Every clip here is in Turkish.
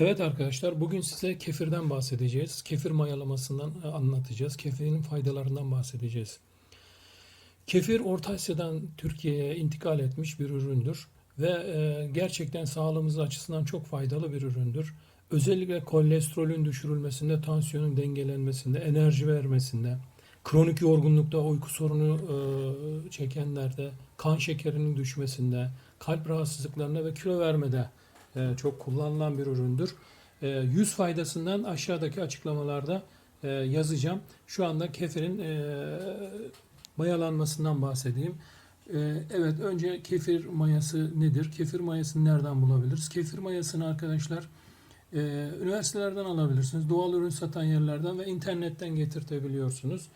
Evet arkadaşlar bugün size kefirden bahsedeceğiz. Kefir mayalamasından e, anlatacağız. Kefirin faydalarından bahsedeceğiz. Kefir Orta Asya'dan Türkiye'ye intikal etmiş bir üründür ve e, gerçekten sağlığımız açısından çok faydalı bir üründür. Özellikle kolesterolün düşürülmesinde, tansiyonun dengelenmesinde, enerji vermesinde, kronik yorgunlukta, uyku sorunu e, çekenlerde, kan şekerinin düşmesinde, kalp rahatsızlıklarında ve kilo vermede çok kullanılan bir üründür. E, yüz faydasından aşağıdaki açıklamalarda e, yazacağım. Şu anda kefirin e, mayalanmasından bahsedeyim. E, evet önce kefir mayası nedir? Kefir mayasını nereden bulabiliriz? Kefir mayasını arkadaşlar e, üniversitelerden alabilirsiniz. Doğal ürün satan yerlerden ve internetten getirtebiliyorsunuz.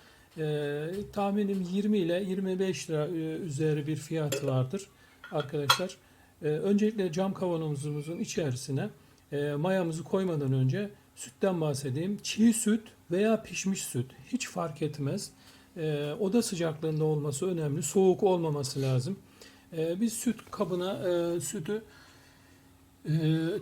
Tahminim 20 ile 25 lira üzeri bir fiyatı vardır arkadaşlar. Ee, öncelikle cam kavanozumuzun içerisine e, mayamızı koymadan önce sütten bahsedeyim. Çiğ süt veya pişmiş süt hiç fark etmez. E, oda sıcaklığında olması önemli. Soğuk olmaması lazım. E, biz süt kabına e, sütü e,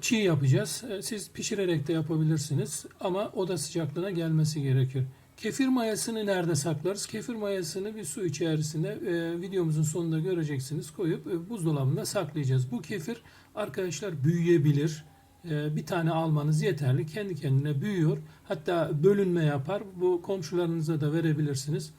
çiğ yapacağız. Siz pişirerek de yapabilirsiniz ama oda sıcaklığına gelmesi gerekir. Kefir mayasını nerede saklarız? Kefir mayasını bir su içerisinde e, videomuzun sonunda göreceksiniz koyup e, buzdolabında saklayacağız. Bu kefir arkadaşlar büyüyebilir. E, bir tane almanız yeterli. Kendi kendine büyüyor. Hatta bölünme yapar. Bu komşularınıza da verebilirsiniz.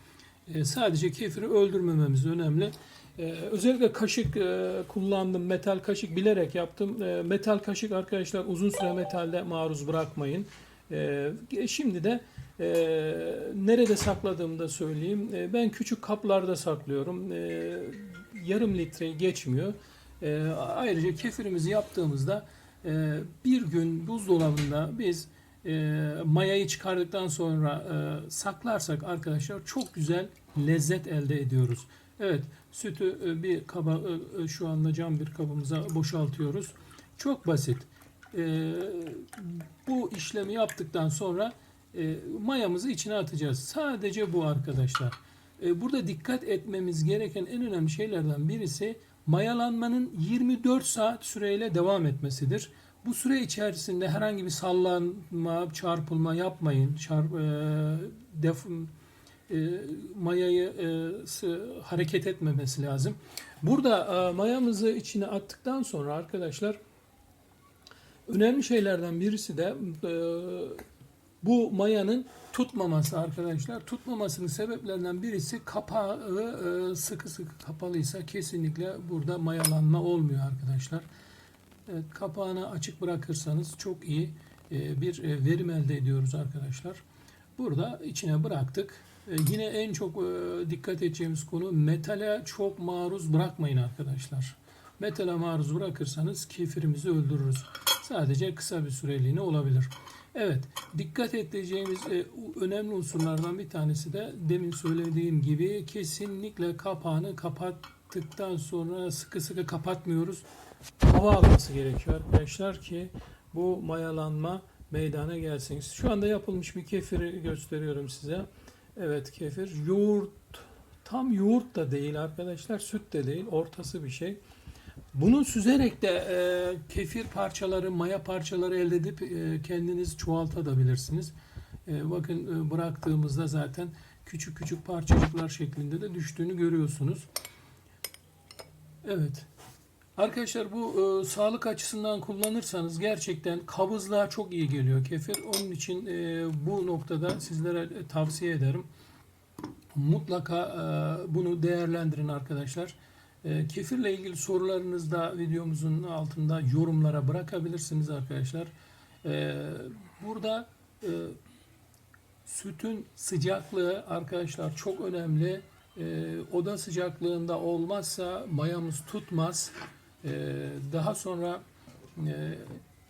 E, sadece kefiri öldürmememiz önemli. E, özellikle kaşık e, kullandım. Metal kaşık bilerek yaptım. E, metal kaşık arkadaşlar uzun süre metalde maruz bırakmayın. E, şimdi de e, nerede sakladığımı da söyleyeyim. E, ben küçük kaplarda saklıyorum. E, yarım litre geçmiyor. E, ayrıca kefirimizi yaptığımızda e, bir gün buzdolabında biz e, mayayı çıkardıktan sonra e, saklarsak arkadaşlar çok güzel lezzet elde ediyoruz. Evet sütü e, bir kaba e, e, şu anda cam bir kabımıza boşaltıyoruz. Çok basit. E, bu işlemi yaptıktan sonra e, mayamızı içine atacağız. Sadece bu arkadaşlar. E, burada dikkat etmemiz gereken en önemli şeylerden birisi mayalanmanın 24 saat süreyle devam etmesidir. Bu süre içerisinde herhangi bir sallanma, çarpılma yapmayın. Çarp, e, def, e, mayayı e, hareket etmemesi lazım. Burada e, mayamızı içine attıktan sonra arkadaşlar önemli şeylerden birisi de e, bu mayanın tutmaması arkadaşlar. Tutmamasının sebeplerinden birisi kapağı e, sıkı sıkı kapalıysa kesinlikle burada mayalanma olmuyor arkadaşlar. Evet, kapağını açık bırakırsanız çok iyi e, bir e, verim elde ediyoruz arkadaşlar. Burada içine bıraktık. E, Yine en çok e, dikkat edeceğimiz konu metale çok maruz bırakmayın arkadaşlar. Metale maruz bırakırsanız kefirimizi öldürürüz. Sadece kısa bir süreliğine olabilir. Evet, dikkat edeceğimiz e, önemli unsurlardan bir tanesi de demin söylediğim gibi kesinlikle kapağını kapattıktan sonra sıkı sıkı kapatmıyoruz. Hava alması gerekiyor arkadaşlar ki bu mayalanma meydana gelsin. Şu anda yapılmış bir kefiri gösteriyorum size. Evet kefir yoğurt tam yoğurt da değil arkadaşlar süt de değil ortası bir şey. Bunu süzerek de e, kefir parçaları, maya parçaları elde edip e, kendiniz çoğaltabilirsiniz. E, bakın e, bıraktığımızda zaten küçük küçük parçacıklar şeklinde de düştüğünü görüyorsunuz. Evet. Arkadaşlar bu e, sağlık açısından kullanırsanız gerçekten kabızlığa çok iyi geliyor kefir. Onun için e, bu noktada sizlere e, tavsiye ederim. Mutlaka e, bunu değerlendirin arkadaşlar. E, kefirle ilgili sorularınızı da videomuzun altında yorumlara bırakabilirsiniz arkadaşlar. E, burada e, sütün sıcaklığı arkadaşlar çok önemli. E, oda sıcaklığında olmazsa mayamız tutmaz. Daha sonra e,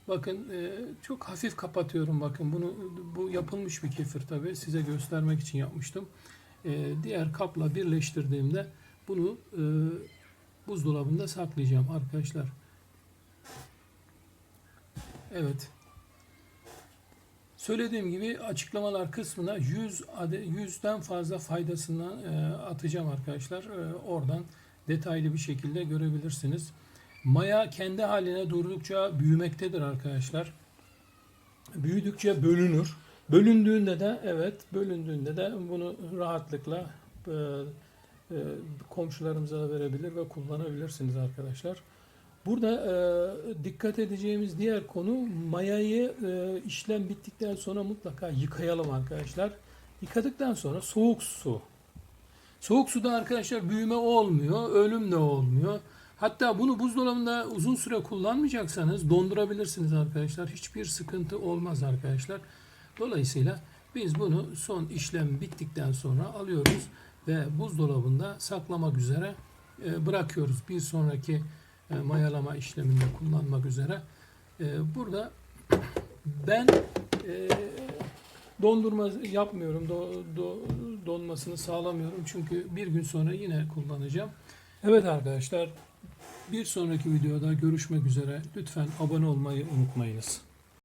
bakın e, çok hafif kapatıyorum bakın bunu bu yapılmış bir kefir tabi size göstermek için yapmıştım. Diğer kapla birleştirdiğimde bunu buzdolabında saklayacağım arkadaşlar. Evet. Söylediğim gibi açıklamalar kısmına 100 adet 100'den fazla faydasından e, atacağım arkadaşlar. E, oradan detaylı bir şekilde görebilirsiniz. Maya kendi haline durdukça büyümektedir arkadaşlar. büyüdükçe bölünür. Bölündüğünde de evet, bölündüğünde de bunu rahatlıkla e, e, komşularımıza da verebilir ve kullanabilirsiniz arkadaşlar. Burada e, dikkat edeceğimiz diğer konu mayayı e, işlem bittikten sonra mutlaka yıkayalım arkadaşlar. Yıkadıktan sonra soğuk su. Soğuk suda arkadaşlar büyüme olmuyor, ölüm de olmuyor. Hatta bunu buzdolabında uzun süre kullanmayacaksanız dondurabilirsiniz arkadaşlar. Hiçbir sıkıntı olmaz arkadaşlar. Dolayısıyla biz bunu son işlem bittikten sonra alıyoruz ve buzdolabında saklamak üzere e, bırakıyoruz. Bir sonraki e, mayalama işleminde kullanmak üzere. E, Burada ben dondurma yapmıyorum. Do- donmasını sağlamıyorum. Çünkü bir gün sonra yine kullanacağım. Evet arkadaşlar bir sonraki videoda görüşmek üzere. Lütfen abone olmayı unutmayınız.